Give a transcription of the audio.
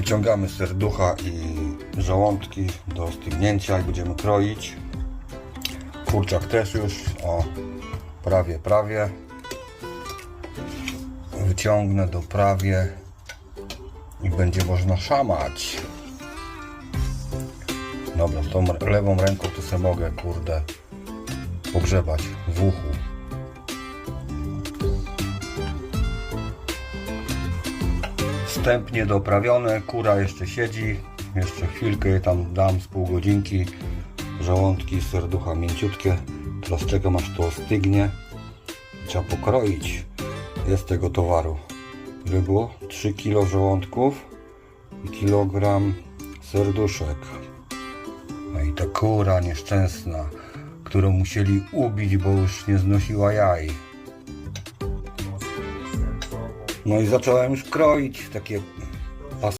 Wyciągamy serducha i żołądki do stygnięcia i będziemy kroić. Kurczak też już, o, prawie, prawie. Wyciągnę do prawie i będzie można szamać. Dobra, tą lewą ręką to sobie mogę, kurde, pogrzebać w uchu. Wstępnie doprawione, kura jeszcze siedzi. Jeszcze chwilkę tam dam z pół godzinki. Żołądki, serducha mięciutkie. Teraz czekam aż to ostygnie. Trzeba pokroić. Jest tego towaru. Ile było? 3 kg żołądków i kilogram serduszek. No i ta kura nieszczęsna, którą musieli ubić, bo już nie znosiła jaj. No i zacząłem już kroić takie